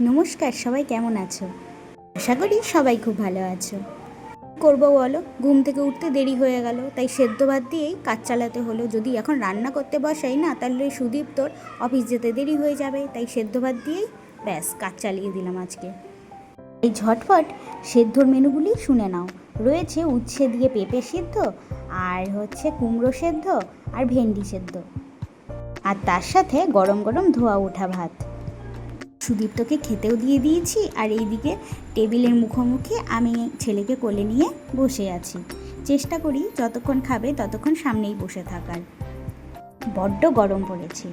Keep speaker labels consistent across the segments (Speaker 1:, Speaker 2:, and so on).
Speaker 1: নমস্কার, সবাই কেমন আছো? আশা করি সবাই খুব ভালো আছো। করব বলো? ঘুম থেকে উঠতে দেরি হয়ে গেল, তাই সেদ্ধ ভাত দিয়েই কাজ চালাতে হলো। যদি এখন রান্না করতে বসাই না, তাহলে সুদীপ তোর অফিস যেতে দেরি হয়ে যাবে, তাই সেদ্ধ ভাত দিয়েই ব্যাস কাজ চালিয়ে দিলাম আজকে। এই ঝটপট সেদ্ধর মেনুগুলি শুনে নাও। রয়েছে উচ্ছে দিয়ে পেঁপে সেদ্ধ, আর হচ্ছে কুমড়ো সেদ্ধ, আর ভেন্ডি সেদ্ধ। আর তার সাথে গরম গরম ধোয়া ওঠা ভাত। সুদীপ্তকে খেতেও দিয়ে দিয়েছি আর এইদিকে টেবিলের মুখোমুখি আমি ছেলেকে কোলে নিয়ে বসে আছি। চেষ্টা করি যতক্ষণ খাবে ততক্ষণ সামনেই বসে থাকার। বড্ড গরম পড়েছে।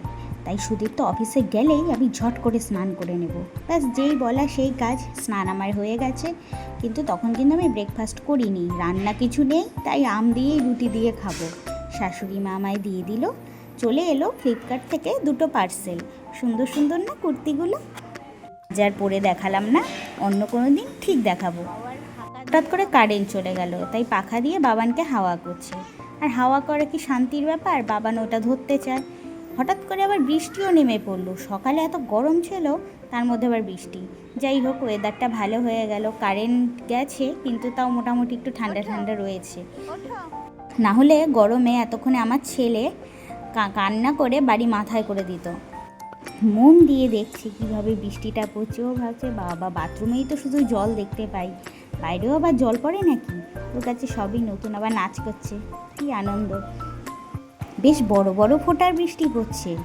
Speaker 1: তাই সুদীপ্ত অফিসে গেলেই আমি ঝট করে স্নান করে নেব। ব্যাস, যেই বলা সেই কাজ স্নান আমার হয়ে গেছে। কিন্তু তখন কিন্তু আমি ব্রেকফাস্ট করিনি। রান্না কিছু নেই, তাই আম দিয়েই রুটি দিয়ে খাব। শাশুড়ি মা আমায় দিয়ে দিল। চলে এলো ফ্লিপকার্ট থেকে দুটো পার্সেল সুন্দর সুন্দর না কুর্তিগুলো? যার পরে দেখালাম না, অন্য কোনো দিন ঠিক দেখাবো। হঠাৎ করে কারেন্ট চলে গেল, তাই পাখা দিয়ে বাবানকে হাওয়া করছে। আর হাওয়া করা কি শান্তির ব্যাপার? বাবান ওটা ধরতে চায়। হঠাৎ করে আবার বৃষ্টিও নেমে পড়ল। সকালে এত গরম ছিল, তার মধ্যে আবার বৃষ্টি। যাই হোক ওয়েদারটা ভালো হয়ে গেল। কারেন্ট গেছে, কিন্তু তাও মোটামুটি একটু ঠান্ডা ঠান্ডা রয়েছে। না হলে গরমে এতক্ষণে আমার ছেলে কান্না করে বাড়ি মাথায় করে দিত। মন দিয়ে দেখছি কীভাবে বৃষ্টিটা পড়ছে ও ভাবছে। বাবা বাথরুমেই তো শুধু জল দেখতে পাই। বাইরেও আবার জল পড়ে নাকি? ওর কাছে সবই নতুন আবার নাচ করছে। কি আনন্দ। বেশ বড় বড় ফোঁটার বৃষ্টি পড়ছে।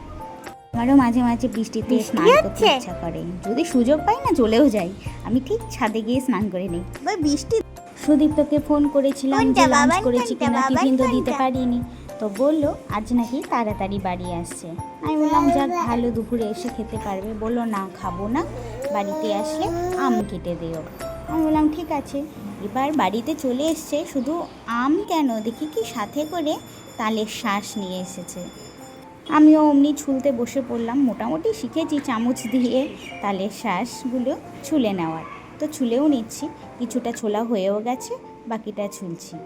Speaker 1: আমারও মাঝে মাঝে বৃষ্টিতে স্নান করতে ইচ্ছা করে। যদি সুযোগ পাই না চলেও যাই। আমি ঠিক ছাদে গিয়ে স্নান করে নিই।
Speaker 2: বৃষ্টি
Speaker 1: সুদীপ্তকে ফোন করেছিলাম যে লাঞ্চ করেছি কিনা টিফিন তো দিতে পারিনি। তো বলল, আজ নাকি তাড়াতাড়ি বাড়ি আসছে। আমি বললাম, যাক, ভালো দুপুরে এসে খেতে পারবে। বলল, না, খাব না, বাড়িতে আসলে আম কেটে দিও। আমি বললাম, ঠিক আছে। এবার বাড়িতে চলে এসছে, শুধু আম কেন? দেখি কি সাথে করে তালের শ্বাস নিয়ে এসেছে। আমিও অমনি ছুলতে বসে পড়লাম, মোটামুটি শিখেছি চামচ দিয়ে তালের শ্বাসগুলো ছুলে নেওয়ার। তো ছুলেও নিচ্ছি, কিছুটা ছোলা হয়েও গেছে, বাকিটা ছুলছি।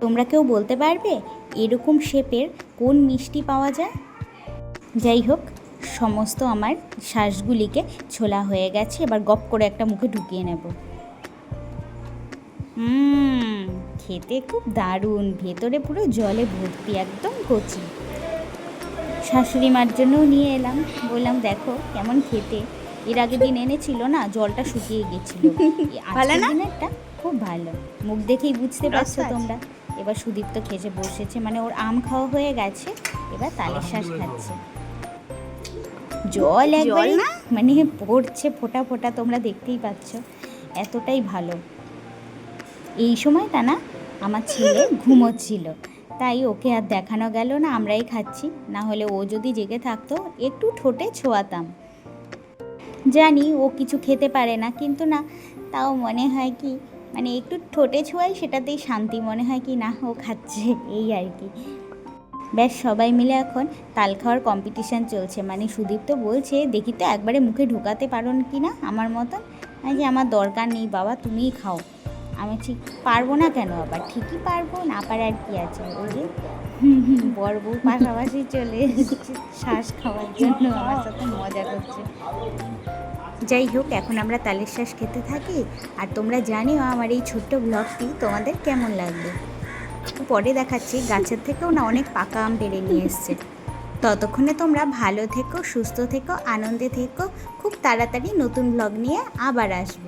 Speaker 1: তোমরা কেউ বলতে পারবে এরকম শেপের কোন মিষ্টি পাওয়া যায়? যাই হোক সমস্ত আমার শ্বাসগুলিকে ছোলা হয়ে গেছে এবার গপ করে একটা মুখে ঢুকিয়ে নেব। হুম খেতে খুব দারুণ ভেতরে পুরো জলে ভর্তি একদম কচি। শাশুড়ি মার জন্যও নিয়ে এলাম বললাম দেখো কেমন খেতে। এর আগের দিন এনেছিল না জলটা শুকিয়ে গেছিল? দিনেরটা খুব ভালো। মুখ দেখেই বুঝতে পারছ তোমরা। এবার সুদীপ্ত খেতে বসেছে মানে ওর আম খাওয়া হয়ে গেছে এবার তালের শ্বাস খাচ্ছে। জল একবার
Speaker 2: না?
Speaker 1: মানে পড়ছে ফোঁটা ফোঁটা তোমরা দেখতেই পাচ্ছ। এতটাই ভালো। এই সময়টা না আমার ছেলে ঘুমোচ্ছিল। তাই ওকে আর দেখানো গেল না আমরাই খাচ্ছি। না হলে ও যদি জেগে থাকতো একটু ঠোঁটে ছোঁয়াতাম। জানি ও কিছু খেতে পারে না কিন্তু না তাও মনে হয় কি মানে একটু ঠোঁটে ছোঁয়াই, সেটাতেই শান্তি মনে হয় কি না, ও খাচ্ছে, এই আর কি। ব্যাস, সবাই মিলে এখন তাল খাওয়ার কম্পিটিশান চলছে। মানে সুদীপ তো বলছে, দেখি তো একবারে মুখে ঢোকাতে পারো কি না, আমার মতন? যে আমার দরকার নেই বাবা, তুমিই খাও। আমি ঠিক, পারব না কেন আবার? ঠিকই পারব, না পারার কি আছে? ওই যে বর বউ পাশাপাশি চলে শ্বাস খাওয়ার জন্য আমার সাথে মজা করছে। যাই হোক, এখন আমরা তালের শ্বাস খেতে থাকি। আর তোমরা জানিও আমার এই ছোট্ট ব্লগটি তোমাদের কেমন লাগবে পরে দেখাচ্ছি, গাছের থেকেও না অনেক পাকা আম বেড়ে নিয়ে এসছে। ততক্ষণে তোমরা ভালো থেকো, সুস্থ থেকো, আনন্দে থেকো। খুব তাড়াতাড়ি নতুন ব্লগ নিয়ে আবার আসব।